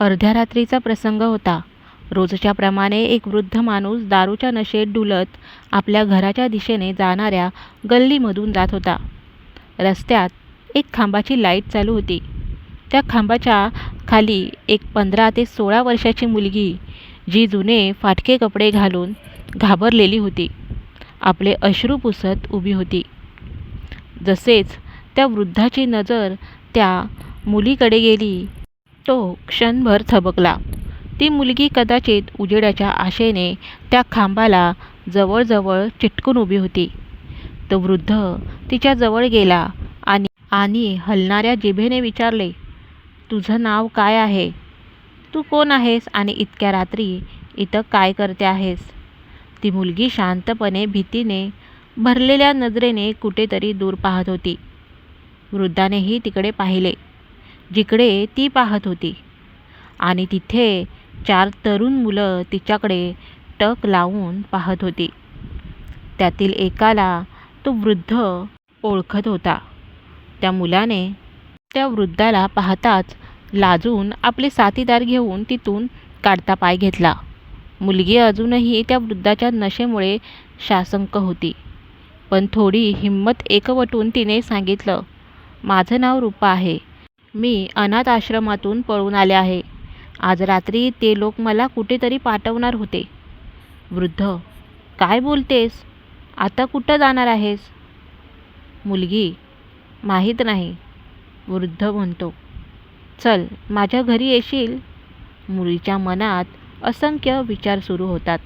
अर्ध्या रात्रीचा प्रसंग होता. रोजच्याप्रमाणे एक वृद्ध माणूस दारूच्या नशेत डुलत आपल्या घराच्या दिशेने जाणाऱ्या गल्लीमधून जात होता. रस्त्यात एक खांबाची लाइट चालू होती. त्या खांबाच्या खाली एक पंधरा ते सोळा वर्षाची मुलगी, जी जुने फाटके कपडे घालून घाबरलेली होती, आपले अश्रू पुसत उभी होती. जसेच त्या वृद्धाची नजर त्या मुलीकडे गेली, तो क्षणभर थबकला. ती मुलगी कदाचित उजेडाच्या आशेने त्या खांबाला जवळजवळ चिटकून उभी होती. तो वृद्ध तिच्या जवळ गेला आणि आणि हलणाऱ्या जिभेने विचारले, "तुझं नाव काय आहे? तू कोण आहेस आणि इतक्या रात्री इथं काय करते आहेस? " ती मुलगी शांतपणे, भीतीने भरलेल्या नजरेने कुठेतरी दूर पाहत होती. वृद्धानेही तिकडे पाहिले, जिकडे ती पाहत होती. आणि तिथे चार तरुण मुलं तिच्याकडे टक लावून पाहत होती. त्यातील एकाला तो वृद्ध ओळखत होता. त्या मुलाने त्या वृद्धाला पाहताच लाजून आपले साथीदार घेऊन तिथून काढता पाय घेतला. मुलगी अजूनही त्या वृद्धाच्या नशेमुळे शासंक होती. पण थोडी हिंमत एकवटून तिने सांगितलं, "माझं नाव रूपा आहे. मी अनाथ आश्रमातून पळून आले आहे. आज रात्री ते लोक मला कुठेतरी पाठवणार होते. " वृद्ध, "काय बोलतेस? आता कुठं जाणार आहेस? " मुलगी, "माहीत नाही. " वृद्ध म्हणतो, "चल, माझ्या घरी येशील? " मुलीच्या मनात असंख्य विचार सुरू होतात.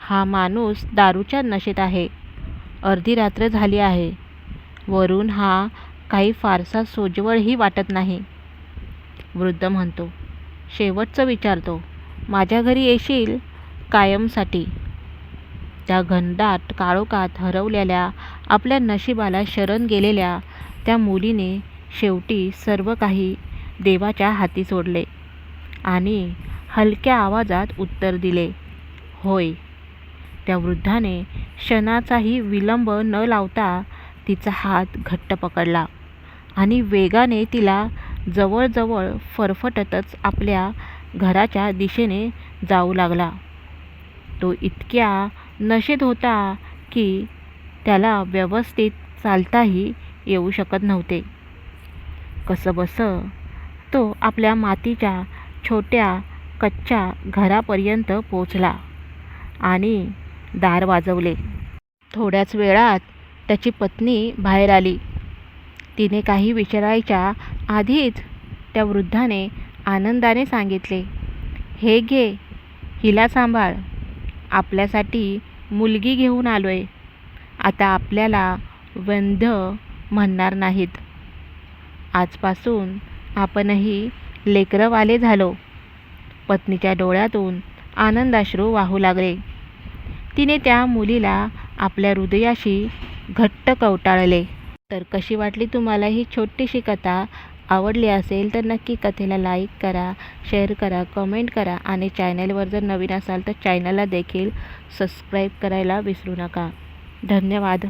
हा माणूस दारूच्या नशेत आहे. अर्धी रात्र झाली आहे. वरून हा काही फारसा सोज्वळही वाटत नाही. वृद्ध म्हणतो, "शेवटचं विचारतो. माझ्या घरी येशील कायमसाठी? " त्या घनदाट काळोखात हरवलेल्या आपल्या नशिबाला शरण गेलेल्या त्या मुलीने शेवटी सर्व काही देवाच्या हाती सोडले आणि हलक्या आवाजात उत्तर दिले, "होय. " त्या वृद्धाने क्षणाचाही विलंब न लावता तिचा हात घट्ट पकडला आणि वेगाने तिला जवळजवळ फरफटतच आपल्या घराच्या दिशेने जाऊ लागला. तो इतक्या नशेत होता की त्याला व्यवस्थित चालताही येऊ शकत नव्हते. कसंबसं तो आपल्या मातीच्या छोट्या कच्च्या घरापर्यंत पोचला आणि दार वाजवले. थोड्याच वेळात त्याची पत्नी बाहेर आली. तिने काही विचारायच्या आधीच त्या वृद्धाने आनंदाने सांगितले, "हे घे, हिला सांभाळ. आपल्यासाठी मुलगी घेऊन आलो आहे आता आपल्याला वंध म्हणणार नाहीत. आजपासून आपणही लेकरवाले झालो. " पत्नीच्या डोळ्यातून आनंदाश्रू वाहू लागले. तिने त्या मुलीला आपल्या हृदयाशी घट्ट कवटाळले. तर कशी वाटली तुम्हाला ही छोटीशी कथा? आवडली असेल तर नक्की कथेला लाईक करा, शेअर करा, कमेंट करा आणि चॅनलवर जर नवीन असाल तर चॅनलला देखील सबस्क्राईब करायला विसरू नका. धन्यवाद.